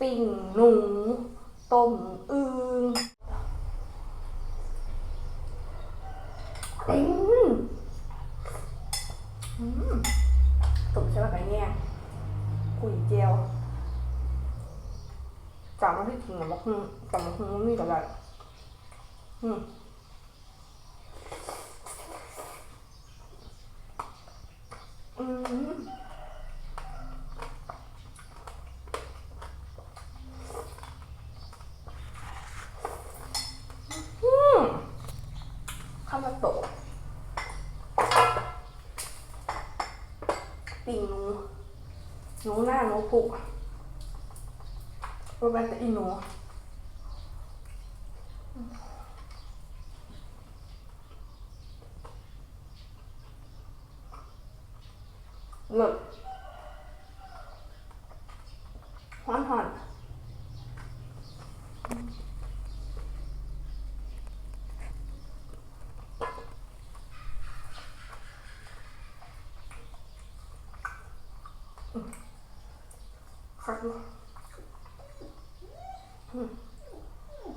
ปิ่งหนูต้มอึงอืมอืมตุ๋มใช่ปะไก่แง่กุยเจียวจามมาที่ถึงอะบอกฮึจามมาฮึนี่ก็ได้อืมอืม อืมข้าวมาโตะปิ่งหนู หนูหน้าหนูผูกโรแบนต์อีหนูหลิศหอนหอนคักอยู่อืม เ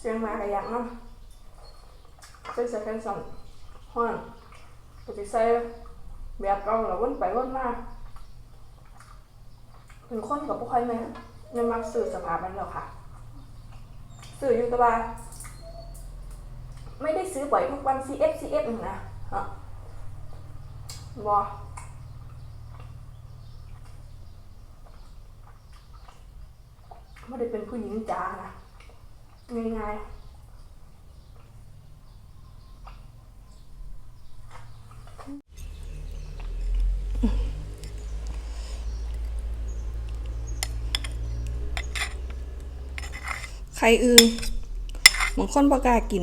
สียงมากระยักเนาะใส่เสื้อแขนสั้นห้อนก็จะใส่แบบเก่าแล้วนไปวนมาเป็นคนกับพวกใครไหมยังมักสื่อสภาพมันหรอกค่ะ สื่ออยู่ตะบาไม่ได้ซื้อบ่อยทุกวัน CF CF หนึ่งนะฮะบอ ไม่ได้เป็นผู้หญิงจ๋านะง่ายๆไข่อึงบางคนบ่กล้ากิน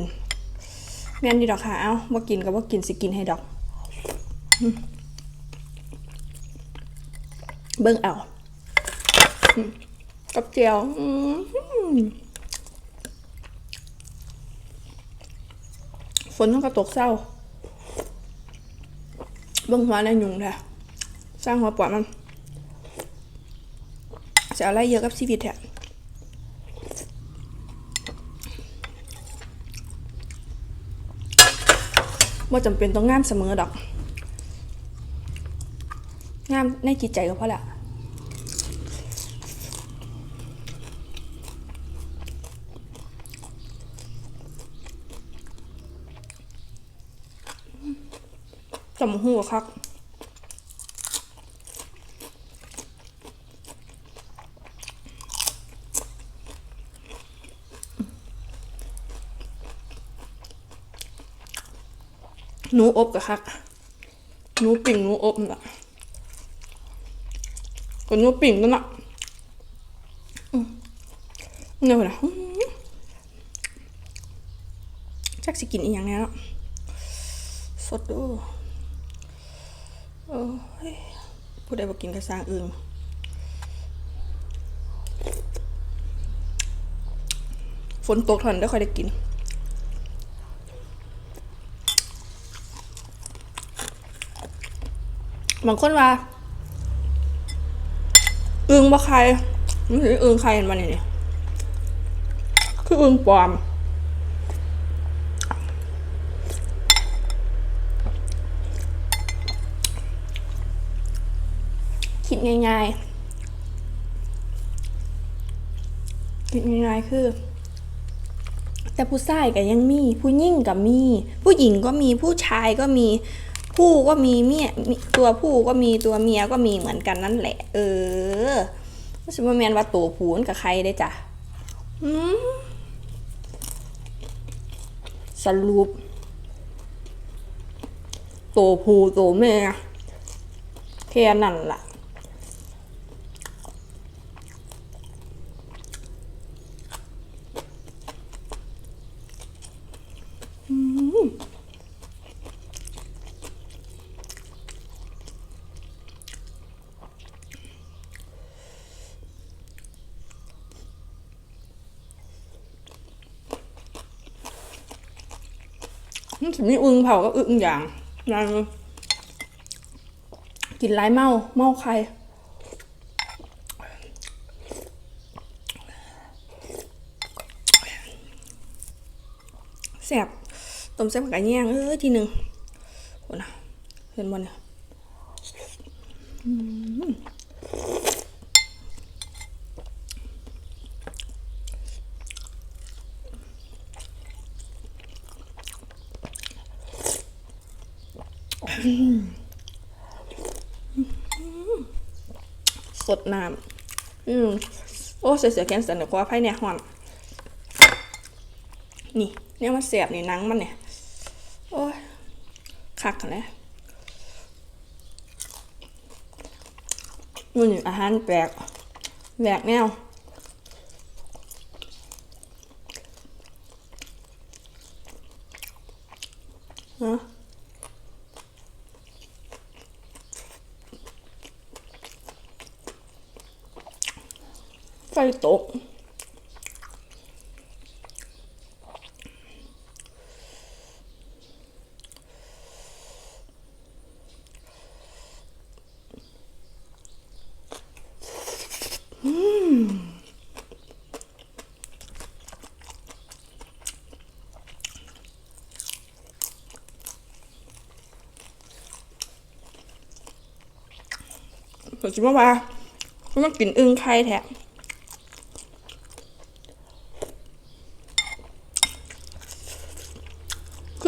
แม่นดีดอกค่ะ เอ้าบ่กินก็บ่กินสิกินให้ดอก เบิ่งเอา กับเจียวฝนต้องกระตกเศร้าเบิ่งหัวในยุงแท้สร้างหัวปวดมันจะอาอะไรเยอะกับชีวิตแท้ว่าจำเป็นต้องงามเสมอดอก งามในจิตใจก็พอละ จำหัวคักหนูอบกับคักหนูปิ่งหนูอบน่ะก็หนูปิ่งนั่นน่ะเนี่ยเหรออืมจักสิกินอีหยังเนี่ยสดดู โอ้ยผู้ใดบอกกินกระซางอึงฝนตกถอนได้ค่อยได้กิน บางคนว่าอึงบ่ใครมันถืออึงใครเห็นมันนี่คืออึงปลอม คิดง่าย ๆ คิดง่ายๆคือ แต่ผู้ชายก็ยังมี ผู้หญิงก็มี ผู้หญิงก็มีผู้ชายก็มีผู้ก็มีเมียตัวผู้ก็มีตัวเมียก็มีเหมือนกันนั่นแหละ เออไม่ใช่ว่าแมนว่าตัวผู้มันกับใครได้จ้ะสรุปตัวผู้ตัวเมียแค่นั้นล่ะ นถึงมีอึงเผาก็อึงอย่างอย่างกินไรเมาเมาใครแสบต้มแซ่บไก่ย่างเออทีหนึ่งโหนะเห็นบอลเนี่ย สดน้ำอืมโอ้เสียเสียแกนสันเดี๋ยวขออภัยเนี่ยหอน นี่เนี่ยมันเสียบนี่นังมันเนี่ย โอ้ยคักกันเลยมันอาหารแปลกแหวกแนวฮะ ไฟตกผมคิดว่าว่ามันกินอึ่งไข่แท้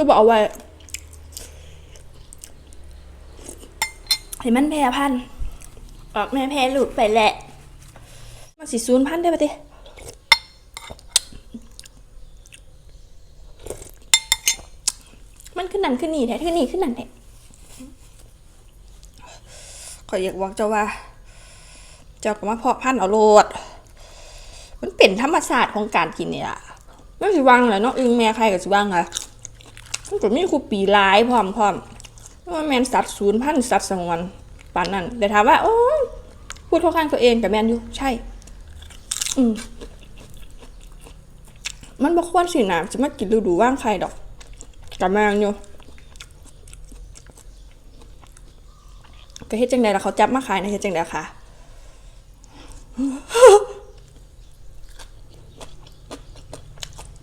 คือบอกเอาไว้ให้มันแพร่พันธุ์ออกแม่แพร่หลุดไปแหละ มันสิศูนพันธุ์ได้ปะเต้มันขึ้นนั่นขึ้นนี่แท้ขึ้นนี่ขึ้นนั่นแท้ขอยอยากบอกเจ้าว่า เจ้าก็มาเพาะพันธุ์เอาโลด มันเป็นธรรมศาสตร์ของการกินเนี่ยไม่สิวังแหละเนาะอึงแม่ใครกับสิวังอะ มันก็มีคูปีหลายพร้อมพร้อมว่าแมนสัตว์ศูนย์พันสัตว์สงวนปานนั้นแต่ถามว่า โอ้พูดเข้าข้างตัวเองกับแมนอยู่ใช่ อืมมันบ่ควรสินะจะมากินฤดูว่างใครดอกกับแมงอยู่ก็เฮ็ดจังไดล่ะเขาจับมาขายนะเฮ็ดจังไดค่ะ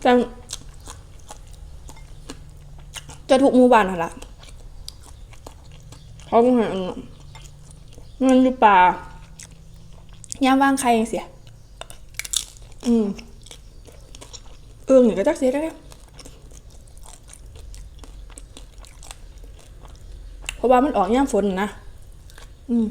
จัง จะถูกมู่บ้านหั่นล่ะเขาบ่ให้อันนั้นเงินอยู่ป่ายามว่างใครจังเสีย อืมเอองนี่ก็จักเสียได้เพราะว่ามันออกยามฝนนะ อืม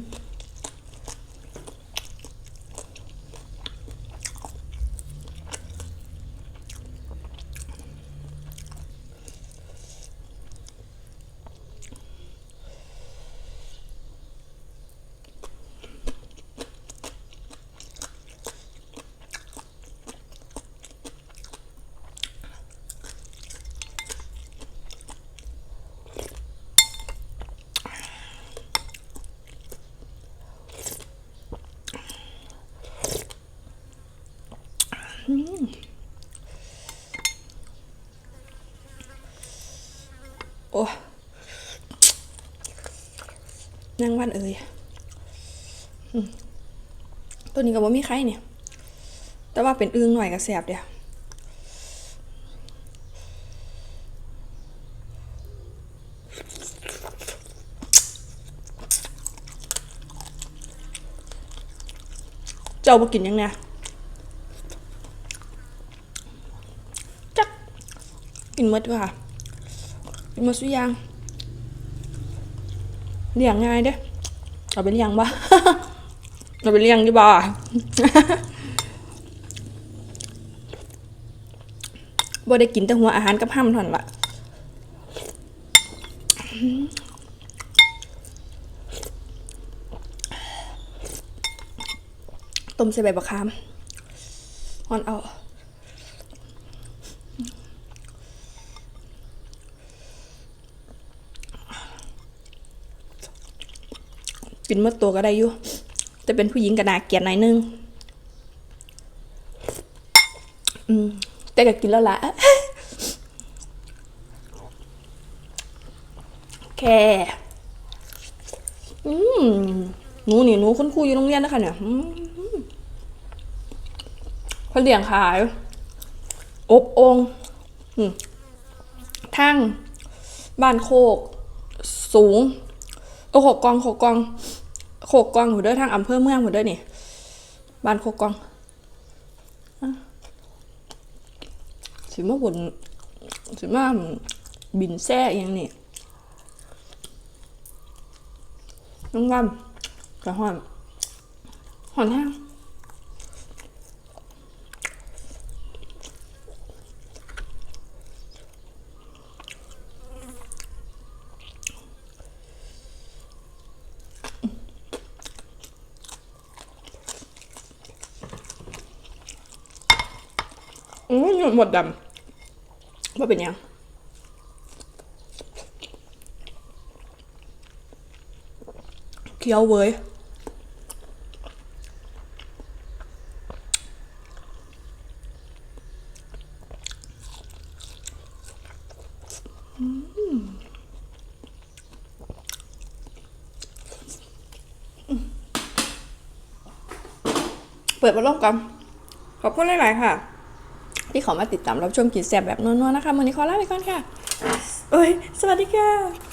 โอ้นางวันเอ่ยอตัวนี้ก็บ่มีใครเนี่ย แต่ว่าเป็นอึงหน่อยก็แสบเดียวเจ้าบ่กินยังไงจัก กินมดว่ะกินห มดสุยางเลี้ยงง่ายเด้เอาไปเลี้ยงบ่เอาไปเลี้ยงดีบ่าบ่ได้กินแต่หัวอาหารกับห้ำเท่านั้นละต้มใส่ใบบักขามฮอนเอา กินหมดตัวก็ได้อยู่แต่เป็นผู้หญิงก็น่าเกลียดหน่อยนึงอืมแต่ก็กินแล้วละแค่อืมหนูนี่หนูคุณครูอยู่โรงเรียนนะคะเนี่ยอืมเขาเลี้ยงขาย อบองอืมทางบ้านโคก สูง โอ้โขกองโขกกอง โคกกองหัวเด้อทางอำเภอเมืองหัวเด้อนี่บ้านโคกกองสิมาบนสิมาบินแซ่อหยังนี่น้องวันกระหอนหอนแห้ง อืมหมดดำว่าเป็นยังเคี้ยวเว้ยเปิดมาลองกันขอบคุณหลาย ๆ ค่ะ ที่ขอมาติดตามรับชมกินแซ่บแบบนัวๆนะคะวันนี้ขอลาไปก่อนค่ะ เอ้ย สวัสดีค่ะ